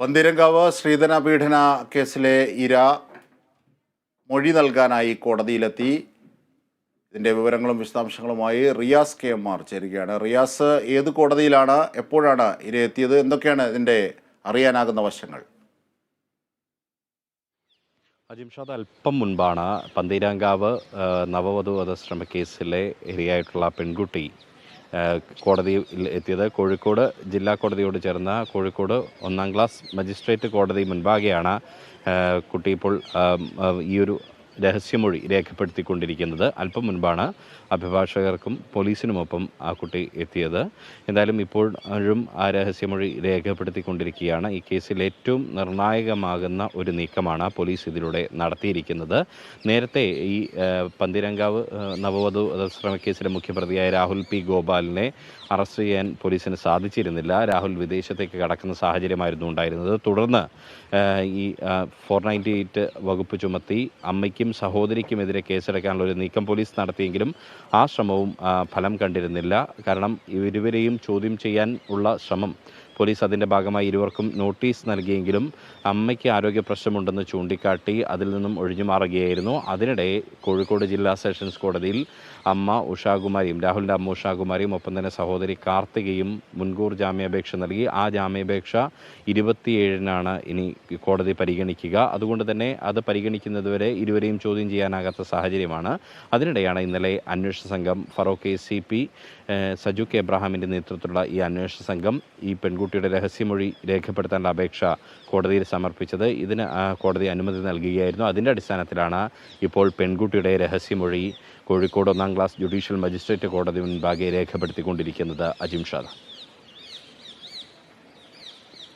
പന്തീരങ്കാവ് ശ്രീധന പീഡന കേസിലെ ഇര മൊഴി നൽകാനായി കോടതിയിലെത്തി. ഇതിന്റെ വിവരങ്ങളും വിശദാംശങ്ങളുമായി റിയാസ് കെ എം ആർ ചേരുകയാണ്. റിയാസ് ഏത് കോടതിയിലാണ് എപ്പോഴാണ് ഇര എത്തിയത്? എന്തൊക്കെയാണ് ഇതിന്റെ അറിയാനാകുന്ന വശങ്ങൾ? അജിംഷാദ് അല്പം മുൻപാണ്. പന്തീരാങ്കാവ് നവവധു വധശ്രമ കേസിലെ ഇരയായിട്ടുള്ള പെൺകുട്ടി കോടതിയിൽ എത്തിയത് കോഴിക്കോട് ജില്ലാ കോടതിയോട് ചേർന്ന കോഴിക്കോട് ഒന്നാം ക്ലാസ് മജിസ്ട്രേറ്റ് കോടതി മുൻപാകെയാണ് കുട്ടി ഇപ്പോൾ ഈ ഒരു രഹസ്യമൊഴി രേഖപ്പെടുത്തിക്കൊണ്ടിരിക്കുന്നത് അല്പം മുൻപാണ് അഭിഭാഷകർക്കും പോലീസിനുമൊപ്പം ആ കുട്ടി എത്തിയത്. എന്തായാലും ഇപ്പോഴും ആ രഹസ്യമൊഴി രേഖപ്പെടുത്തിക്കൊണ്ടിരിക്കുകയാണ്. ഈ കേസിൽ ഏറ്റവും നിർണായകമാകുന്ന ഒരു നീക്കമാണ് പോലീസ് ഇതിലൂടെ നടത്തിയിരിക്കുന്നത്. നേരത്തെ ഈ പന്തിരങ്കാവ് നവവധു ശ്രമക്കേസിലെ കേസിലെ മുഖ്യപ്രതിയായ രാഹുൽ പി ഗോപാലിനെ അറസ്റ്റ് ചെയ്യാൻ പോലീസിന് സാധിച്ചിരുന്നില്ല. രാഹുൽ വിദേശത്തേക്ക് കടക്കുന്ന സാഹചര്യമായിരുന്നു ഉണ്ടായിരുന്നത്. തുടർന്ന് ഈ ഫോർ നയന്റി എയ്റ്റ് വകുപ്പ് ചുമത്തി അമ്മയ്ക്കും സഹോദരിക്കുമെതിരെ കേസെടുക്കാനുള്ള ഒരു നീക്കം പോലീസ് നടത്തിയെങ്കിലും ആ ശ്രമവും ഫലം കണ്ടിരുന്നില്ല. കാരണം ഇരുവരെയും ചോദ്യം ചെയ്യാൻ ഉള്ള ശ്രമം പോലീസ് അതിന്റെ ഭാഗമായി ഇരുവർക്കും നോട്ടീസ് നൽകിയെങ്കിലും അമ്മയ്ക്ക് ആരോഗ്യ പ്രശ്നമുണ്ടെന്ന് ചൂണ്ടിക്കാട്ടി അതിൽ നിന്നും ഒഴിഞ്ഞു മാറുകയായിരുന്നു. അതിനിടെ കോഴിക്കോട് ജില്ലാ സെഷൻസ് കോടതിയിൽ അമ്മ ഉഷാകുമാരിയും രാഹുലിന്റെ അമ്മ ഉഷാകുമാരിയും ഒപ്പം തന്നെ സഹോദരി കാർത്തികയും മുൻകൂർ ജാമ്യാപേക്ഷ നൽകി. ആ ജാമ്യാപേക്ഷ ഇരുപത്തിയേഴിനാണ് ഇനി കോടതി പരിഗണിക്കുക. അതുകൊണ്ട് തന്നെ അത് പരിഗണിക്കുന്നതുവരെ ഇരുവരെയും ചോദ്യം ചെയ്യാനാകാത്ത സാഹചര്യമാണ്. അതിനിടെയാണ് ഇന്നലെ അന്വേഷണ സംഘം Feroke A C P Saju K എബ്രഹാമിന്റെ നേതൃത്വത്തിലുള്ള ഈ അന്വേഷണ സംഘം ഈ പെൺകുട്ടിയുടെ രഹസ്യമൊഴി രേഖപ്പെടുത്താനുള്ള അപേക്ഷ കോടതിയിൽ സമർപ്പിച്ചത്. ഇതിന് കോടതി അനുമതി നൽകുകയായിരുന്നു. അതിന്റെ അടിസ്ഥാനത്തിലാണ് ഇപ്പോൾ പെൺകുട്ടിയുടെ രഹസ്യമൊഴി കോഴിക്കോട് ഒന്നാം ക്ലാസ് ജുഡീഷ്യൽ മജിസ്ട്രേറ്റ് കോടതി മുൻപാകെ രേഖപ്പെടുത്തിക്കൊണ്ടിരിക്കുന്നത് അജിം ഷാദ.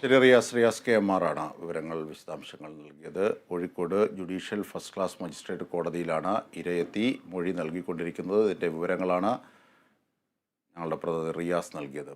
ശരി റിയാസ് റിയാസ് കെ എം ആറാണ് വിവരങ്ങൾ വിശദാംശങ്ങൾ നൽകിയത്. Kozhikode judicial first class magistrate കോടതിയിലാണ് ഇരയെത്തി മൊഴി നൽകിക്കൊണ്ടിരിക്കുന്നത്. ഇതിന്റെ വിവരങ്ങളാണ് ഞങ്ങളുടെ പ്രതിനിധി റിയാസ് നൽകിയത്.